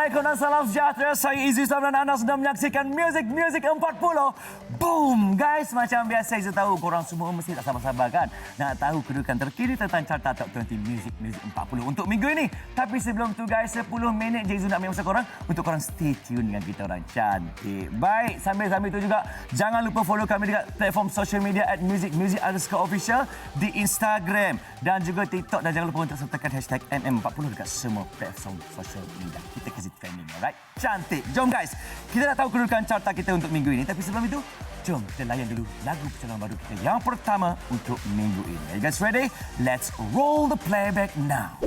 Assalamualaikum dan salam sejahtera. Saya Izzy Islam dan anda sedang menyaksikan Music Music 40. Boom! Guys, macam biasa Izzy tahu korang semua mesti tak sabar-sabar kan? Nak tahu kedudukan terkini tentang carta Top 20 Music Music 40 untuk minggu ini. Tapi sebelum tu guys, 10 minit je Izzy nak ambil masa korang untuk korang stay tune dengan kita orang cantik. Baik, sambil-sambil tu juga jangan lupa follow kami dekat platform social media at Music Music underscore official di Instagram dan juga TikTok dan jangan lupa untuk sertakan hashtag NM40 dekat semua platform social media. Kita trending, alright? Cantik. Jom guys, kita nak tahu kedudukan carta kita untuk minggu ini. Tapi sebelum itu, jom kita layan dulu lagu pecahan baru kita yang pertama untuk minggu ini. Are you guys ready? Let's roll the playback now.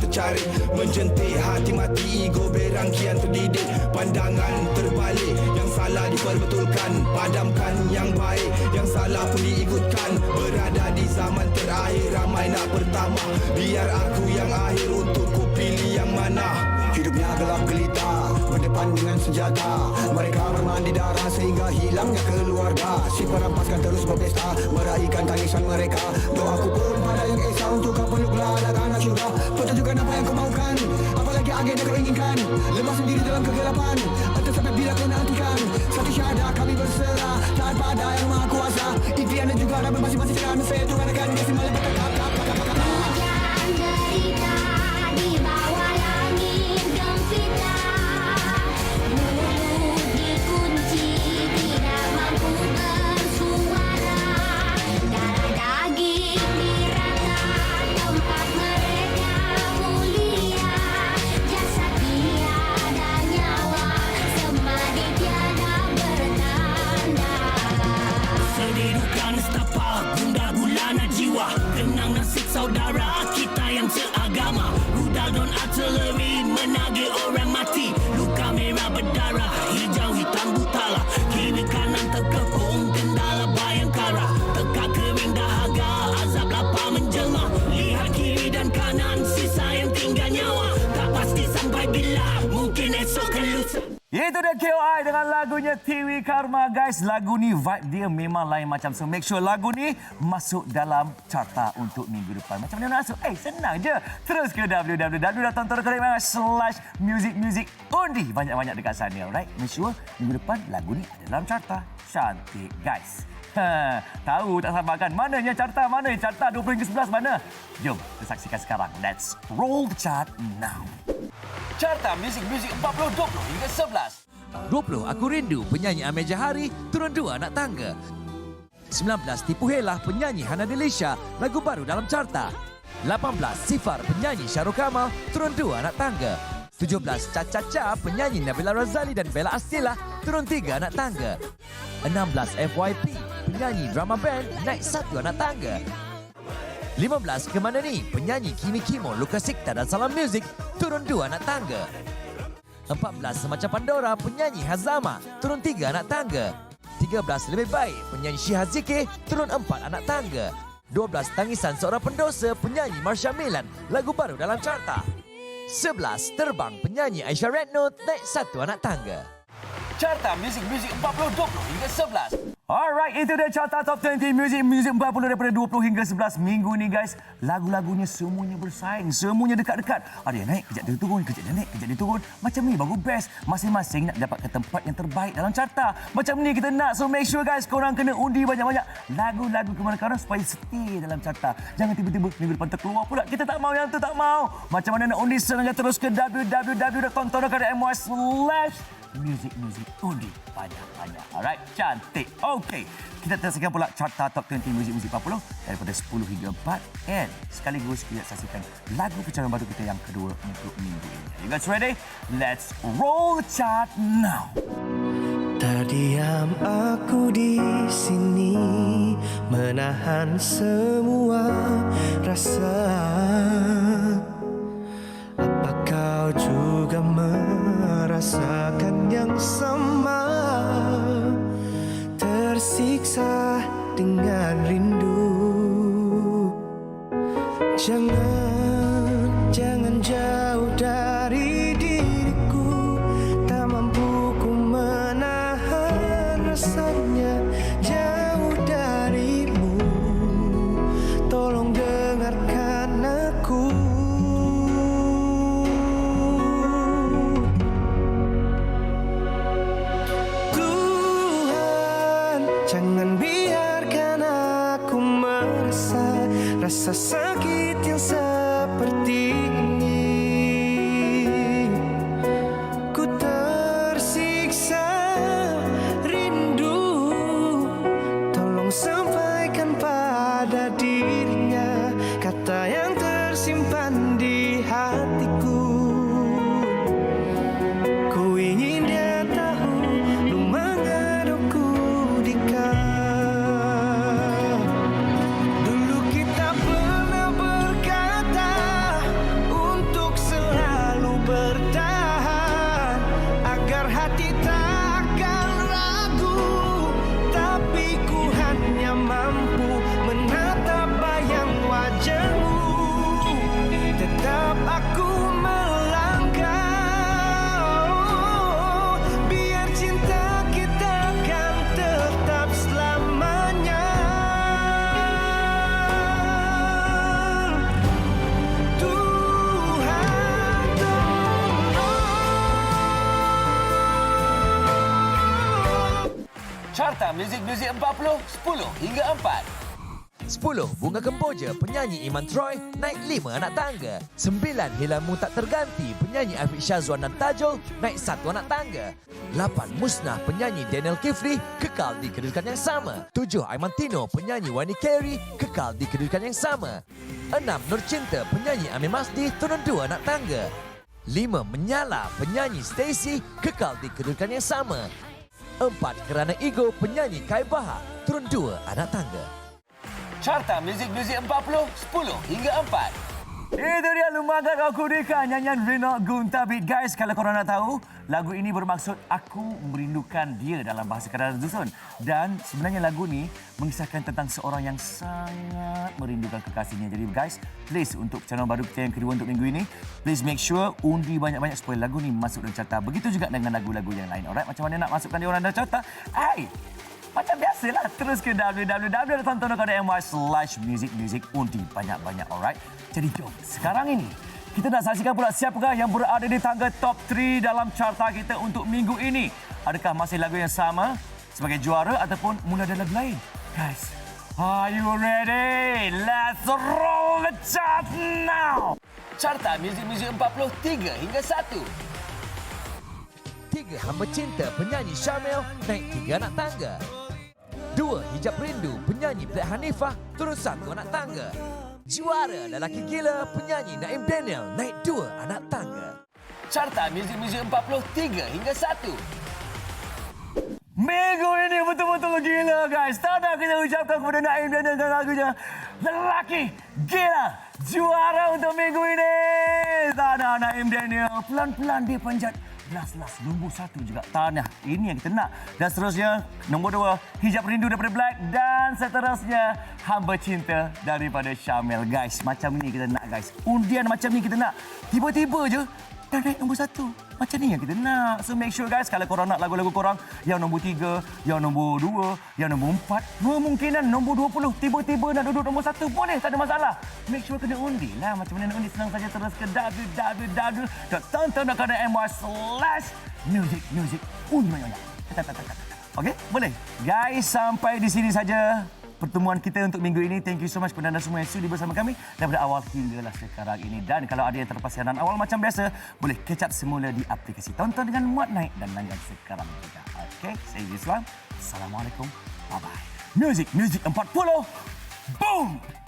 Tercari Menjentik hati mati ego berang kian terdidik. Pandangan terbalik yang salah diperbetulkan. Padamkan yang baik yang salah pun diikutkan. Berada di zaman terakhir ramai nak pertama Biar aku yang akhir untuk ku pilih yang mana? Hidupnya gelap gelita Berdepan dengan senjata. Mereka bermandi darah Sehingga hilangnya keluarga. Si perampaskan terus berpesta Meraihkan tangisan mereka. Doaku pun pada yang esa Untuk kau peluklah anak-anak syurga. Pertunjukkan apa yang kau mahukan Apalagi agenda kau inginkan. Lemas sendiri dalam kegelapan Entah sampai bila kau nantikan Satu syahadah kami berserah Taat pada yang maha kuasa. Impian dan juga ada masing-masing jalan Saya Tuhan Don artillery Menagih orang mati. Luka merah berdarah Hijau hitam Itu dia KOI dengan lagunya Tiwi Karma guys. Lagu ni vibe dia memang lain macam. So make sure lagu ni masuk dalam carta untuk minggu depan. Macam mana masuk? Eh senang je. Terus ke www.tontonakarima slash music music undi. Banyak-banyak dekat sana. Alright? Make sure minggu depan lagu ni ada dalam carta. Cantik guys. Ha, tahu tak sabar kan? Mananya carta? Mana carta 20 hingga 11 mana? Jom kita saksikan sekarang. Let's roll the chart now. Carta Music Music 40 20 hingga 11. 20 Aku Rindu penyanyi Amir Jahari turun dua anak tangga. 19 Tipu Helah penyanyi Hana Delisha lagu baru dalam carta. 18 Sifar penyanyi Syahrul Kamal turun dua anak tangga. 17 Caca Ca penyanyi Nabila Razali dan Bella Astila turun tiga anak tangga. 16 FYP penyanyi drama band naik satu anak tangga. 15 Kemana Ni penyanyi Kimi Kimo, Lukas Sikta dan Salam Music turun dua anak tangga. 14 Semacam Pandora penyanyi Hazama turun tiga anak tangga. 13 Lebih Baik penyanyi Syihah Zikir turun empat anak tangga. 12 Tangisan Seorang Pendosa penyanyi Marsha Milan lagu baru dalam carta. 11 Terbang penyanyi Aisyah Retno naik satu anak tangga. Carta Music Music 40 20 hingga 11. Alright, itu dia carta Top 20 Music Music 40 daripada 20 hingga 11 minggu ni guys. Lagu-lagunya semuanya bersaing, semuanya dekat-dekat. Ada yang naik, kejap dia turun, kejap dia naik, kejap dia turun. Macam ni bagus best. Masing-masing nak dapat ke tempat yang terbaik dalam carta. Macam ni kita nak. So make sure guys, korang kena undi banyak-banyak lagu-lagu kemana-mana supaya stay dalam carta. Jangan tiba-tiba minggu depan terkeluar pula. Kita tak mau yang tu tak mau. Macam mana nak undi senang terus ke www.tontonakan.my slash music undi banyak-banyak. Alright, cantik. Okay, kita tersaksikan pula carta top 20 music music 40 daripada 10 hingga 4 and sekaligus kita saksikan lagu pecahan baru kita yang kedua untuk minggu ini. You guys ready? Let's roll the chart now. Tak Diam aku di sini menahan semua rasa Apa kau juga merasakan jangan biarkan aku merasa rasa sakit yang seperti ini. Music Music 40, 10 hingga 4. 10. Bunga Kemboja, penyanyi Iman Troy, naik 5 anak tangga. 9. Hilamu Tak Terganti, penyanyi Afiq Syazwan dan Tajul, naik 1 anak tangga. 8. Musnah, penyanyi Daniel Kifli, kekal di kedudukan yang sama. 7. Aiman Tino, penyanyi Wani Carey, kekal di kedudukan yang sama. 6. Nur Cinta, penyanyi Amir Masdi, turun 2 anak tangga. 5. Menyala, penyanyi Stacy, kekal di kedudukan yang sama. 4. Kerana Ego, penyanyi Kai Bahar, turun 2 anak tangga. Carta Music Music 40, 10 hingga 4. Itu dia Lumaga Kau Kudikan nyanyian Rina Guntabit. Guys, kalau korang nak tahu, lagu ini bermaksud Aku Merindukan Dia dalam bahasa Kadar Dusun. Dan sebenarnya lagu ni mengisahkan tentang seorang yang sangat merindukan kekasihnya. Jadi guys, please untuk channel baru kita yang kedua untuk minggu ini, please make sure undi banyak-banyak supaya lagu ni masuk dalam carta. Begitu juga dengan lagu-lagu yang lain. Alright, macam mana nak masukkan dia orang dalam carta? Hai! Macam biasalah, terus ke www.tonton.my slash music music undi banyak-banyak, alright? Jadi jom, sekarang ini kita nak saksikan pula siapakah yang berada di tangga top 3 dalam carta kita untuk minggu ini. Adakah masih lagu yang sama sebagai juara ataupun mula ada lagu lain? Guys, are you ready? Let's roll the chart now! Carta Music Music 43 hingga 1. Tiga Hamba Cinta penyanyi Syamil naik tiga anak tangga. Dua Hijab Rindu penyanyi Black Hanifah turun satu anak tangga. Juara Lelaki Gila penyanyi Naim Daniel naik dua anak tangga. Carta Music Music 43 hingga 1. Minggu ini betul-betul gila guys. Tanda kita ucapkan kepada Naim dan dengan lagunya Lelaki Gila. Juara untuk minggu ini. Tanah Naim Daniel. Pelan-pelan dia panjat. Las-las. Nombor satu juga. Tanah. Ini yang kita nak. Dan seterusnya, nombor dua. Hijab Rindu daripada Black. Dan seterusnya, Hamba Cinta daripada Syamil. Guys, macam ni kita nak guys. Undian macam ni kita nak. Tiba-tiba je, naik nombor satu. Macam ni yang kita nak. So make sure guys, kalau korang nak lagu-lagu korang yang nombor tiga, yang nombor dua, yang nombor empat, kemungkinan nombor dua puluh, tiba-tiba nak duduk nombor satu, boleh, tak ada masalah. Make sure kena undi lah. Macam mana nak undi, senang saja terus ke www.tonton.my slash music, music, undi banyak-banyak. Okey, boleh. Guys, sampai di sini saja pertemuan kita untuk minggu ini. Thank you so much kepada anda semua yang sudi bersama kami daripada awal hinggalah sekarang ini. Dan kalau ada yang terlepas siaran awal macam biasa, boleh catch up semula di aplikasi Tonton dengan muat naik dan langgan sekarang juga. Okey, saya Yuswan. Assalamualaikum. Bye-bye. Music, music 40. Boom!